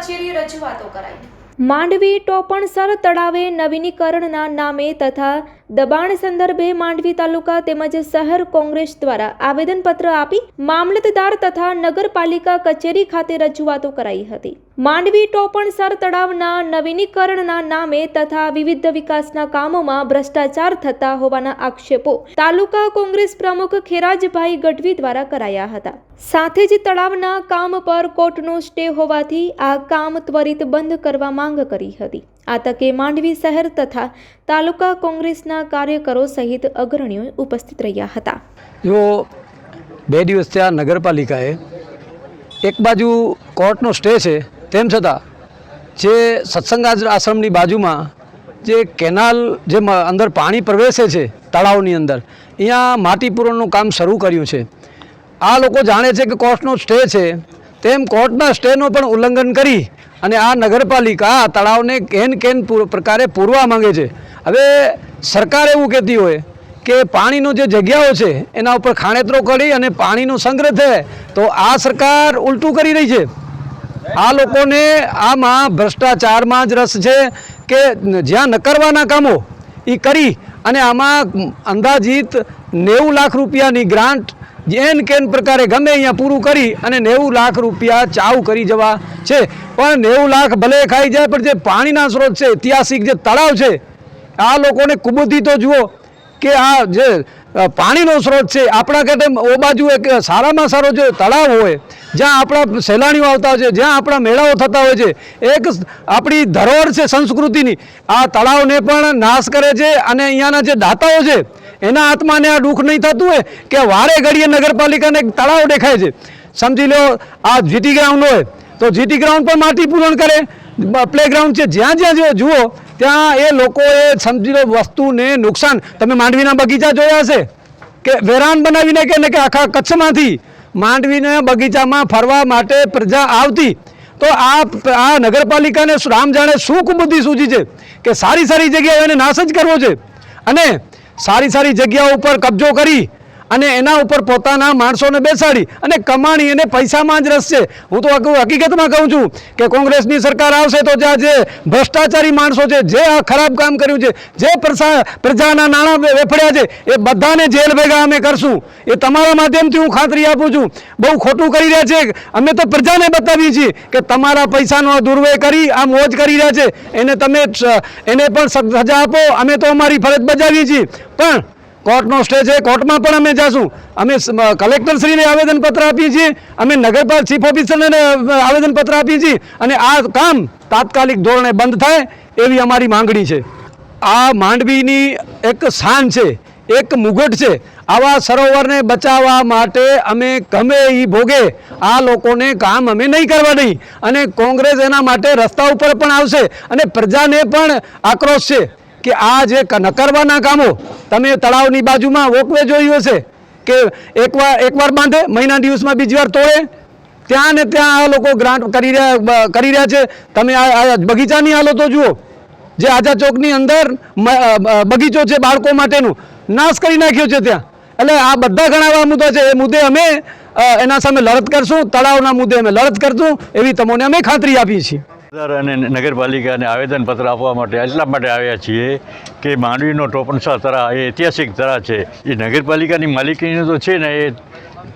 કચેરી રજૂઆતો કરાઈ. માંડવી ટોપણસર તળાવે નવીનીકરણના નામે તથા દબાણ સંદર્ભે માંડવી તાલુકા તેમજ શહેર કોંગ્રેસ દ્વારા આવેદનપત્ર આપી મામલતદાર તથા નગરપાલિકા કચેરી ખાતે રજૂઆતો કરાઈ હતી. માંડવી ટોપણસર તળાવના નવીનીકરણના નામે તથા વિવિધ વિકાસના કામોમાં ભ્રષ્ટાચાર થતા હોવાના આક્ષેપો તાલુકા કોંગ્રેસ પ્રમુખ ખેરાજભાઈ ગઢવી દ્વારા કરાયા હતા. સાથે જ તળાવના કામ પર કોર્ટનો સ્ટે હોવાથી આ કામ ત્વરિત બંધ કરવા માંગ કરી હતી. આ તકે માંડવી શહેર તથા તાલુકા કોંગ્રેસના કાર્યકરો સહિત અગ્રણીઓ ઉપસ્થિત રહ્યા હતા. જો બે દિવસ ત્યાં નગરપાલિકાએ એક બાજુ કોર્ટનો સ્ટે છે, તેમ છતાં જે સત્સંગ આશ્રમની બાજુમાં જે કેનાલ જે અંદર પાણી પ્રવેશે છે તળાવની અંદર, અહીંયા માટીપૂરણનું કામ શરૂ કર્યું છે. આ લોકો જાણે છે કે કોર્ટનો સ્ટે છે, તેમ કોર્ટના સ્ટેનું પણ ઉલ્લંઘન કરી અને આ નગરપાલિકા તળાવને કેન કેન પૂર- પ્રકારે પૂરવા માંગે છે. હવે સરકાર એવું કહેતી હોય કે પાણીનો જે જગ્યાઓ છે, એના ઉપર ખાણેતરો કરી અને પાણીનો સંગ્રહ થાય, તો આ સરકાર ઉલટું કરી રહી છે. આ લોકોને આમાં ભ્રષ્ટાચારમાં જ રસ છે કે જ્યાં નકરવાના કામો એ કરી અને આમાં અંદાજિત નેવું લાખ રૂપિયાની ગ્રાન્ટ જેન કેન પ્રકારે ગમે અહીંયા પૂરું કરી અને નેવું લાખ રૂપિયા ચાવ કરી જવા છે. પણ નેવું લાખ ભલે ખાઈ જાય, પણ જે પાણીના સ્ત્રોત છે, ઐતિહાસિક જે તળાવ છે, આ લોકોને કુબુદ્ધિ તો જુઓ કે આ જે પાણીનો સ્ત્રોત છે. આપણા કાંઠે ઓ બાજુ એક સારામાં સારો જે તળાવ હોય, જ્યાં આપણા સહેલાણીઓ આવતા હોય છે, જ્યાં આપણા મેળાઓ થતા હોય છે, એક આપણી ધરોહર છે સંસ્કૃતિની. આ તળાવને પણ નાશ કરે છે અને અહીંયાના જે દાતાઓ છે, એના આત્માને આ દુઃખ નહીં થતું હોય કે વારે ઘડીએ નગરપાલિકાને એક તળાવ દેખાય છે. સમજી લો, આ જીટી ગ્રાઉન્ડ હોય, તો જીટી ગ્રાઉન્ડ પણ માટી પૂરણ કરે. પ્લેગ્રાઉન્ડ છે. જ્યાં જ્યાં જુઓ ત્યાં એ લોકોએ સમજી લો વસ્તુને નુકસાન. તમે માંડવીના બગીચા જોયા હશે? કે વેરાન બનાવીને કે કે આખા કચ્છમાંથી માંડવીના બગીચામાં ફરવા માટે પ્રજા આવતી. તો આ આ નગરપાલિકાને રામ જાણે શું કુબુદ્ધિ સૂજી છે? કે સારી સારી જગ્યાએ એને નાશ જ કરવો છે. અને સારી સારી જગ્યાઓ ઉપર કબજો કરી અને એના ઉપર પોતાના માણસોને બેસાડી અને કમાણી અને પૈસામાં જ રસ છે. હું તો હકુ- હકીકતમાં કહું છું કે કોંગ્રેસની સરકાર આવશે તો જ્યાં જે ભ્રષ્ટાચારી માણસો છે, જે આ ખરાબ કામ કર્યું છે, જે પ્રજાના નાણાં વેફડ્યા છે, એ બધાને જેલ ભેગા અમે કરશું. એ તમારા માધ્યમથી હું ખાતરી આપું છું. બહુ ખોટું કરી રહ્યા છે. અમે તો પ્રજાને બતાવીએ છીએ કે તમારા પૈસાનો દુર્વ્યય કરી, આ મોજ કરી રહ્યા છે. એને તમે એને પણ સજા આપો. અમે તો અમારી ફરજ બજાવીએ છીએ. પણ કોર્ટનો સ્ટે છે, કોર્ટમાં પણ અમે જાશું. અમે કલેક્ટરશ્રીને આવેદનપત્ર આપીએ છીએ, અમે નગરપાલ ચીફ ઓફિસરને આવેદનપત્ર આપીએ છીએ અને આ કામ તાત્કાલિક ધોરણે બંધ થાય એવી અમારી માંગણી છે. આ માંડવીની એક શાન છે, એક મુગટ છે. આવા સરોવરને બચાવવા માટે અમે ગમે એ ભોગે, આ લોકોને કામ અમે નહીં કરવા દઈ. અને કોંગ્રેસ એના માટે રસ્તા ઉપર પણ આવશે અને પ્રજાને પણ આક્રોશ છે. કે આ જે નકરવાના કામો, તમે તળાવની બાજુમાં વોકવે જોયું હશે કે એકવાર એકવાર બાંધે, મહિના દિવસમાં બીજી વાર તોડે, ત્યાં ને ત્યાં આ લોકો ગ્રાન્ટ કરી રહ્યા કરી રહ્યા છે. તમે આ બગીચાની હાલતો જુઓ, જે આઝાદ ચોકની અંદર બગીચો છે બાળકો માટેનું, નાશ કરી નાખ્યો છે ત્યાં. એટલે આ બધા ઘણા એવા મુદ્દા છે. એ મુદ્દે અમે એના સામે લડત કરશું, તળાવના મુદ્દે અમે લડત કરશું, એવી તમને અમે ખાતરી આપીએ છીએ. અને નગરપાલિકાને આવેદનપત્ર આપવા માટે એટલા માટે આવ્યા છીએ કે માંડવીનો ટોપણસા તરા, એ ઐતિહાસિક તરા છે. એ નગરપાલિકાની માલિકીનું તો છે ને, એ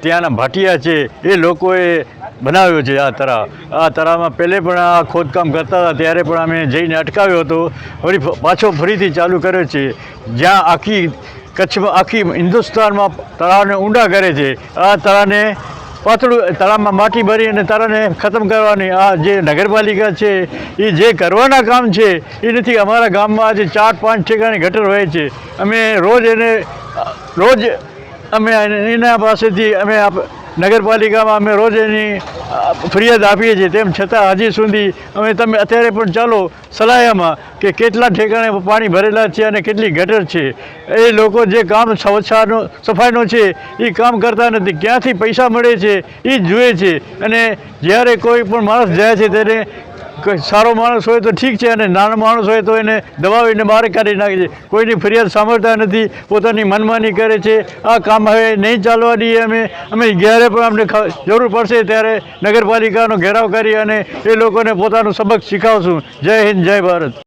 ત્યાંના ભાટિયા છે, એ લોકોએ બનાવ્યો છે આ તરા. આ તરામાં પહેલે પણ આ ખોદકામ કરતા હતા, ત્યારે પણ અમે જઈને અટકાવ્યો હતો. ફરી પાછો ફરીથી ચાલુ કર્યો છે. જ્યાં આખી કચ્છમાં, આખી હિન્દુસ્તાનમાં તળાવને ઊંડા કરે છે. આ તળાવને પાતળું તળાવમાં માટી ભરી અને તારાને ખતમ કરવાની આ જે નગરપાલિકા છે એ જે કરવાના કામ છે એ નથી. અમારા ગામમાં આજે ચાર પાંચ ઠેકાણે ગટર હોય છે. અમે રોજ એને, રોજ અમે એના પાસેથી અમે આપ- નગરપાલિકામાં અમે રોજ એની ફરિયાદ આપીએ છીએ. તેમ છતાં હજી સુધી અમે તમે અત્યારે પણ ચાલો સલાયામાં કે કેટલા ઠેકાણે પાણી ભરેલા છે અને કેટલી ગટર છે. એ લોકો જે કામ સ્વચ્છાનું, સફાઈનું છે એ કામ કરતા નથી. ક્યાંથી પૈસા મળે છે એ જુએ છે. અને જ્યારે કોઈ પણ માણસ જાય છે કોઈ સારો માણસ હોય તો ઠીક છે અને નાનો માણસ હોય તો એને દબાવીને બહાર કાઢી નાખે છે. કોઈની ફરિયાદ સાંભળતા નથી, પોતાની મનમાની કરે છે. આ કામ હવે નહીં ચાલવા દઈએ અમે. અમે જ્યારે પણ અમને જરૂર પડશે ત્યારે નગરપાલિકાનો ઘેરાવ કરી અને એ લોકોને પોતાનું સબક શીખવશું. જય હિન્દ, જય ભારત.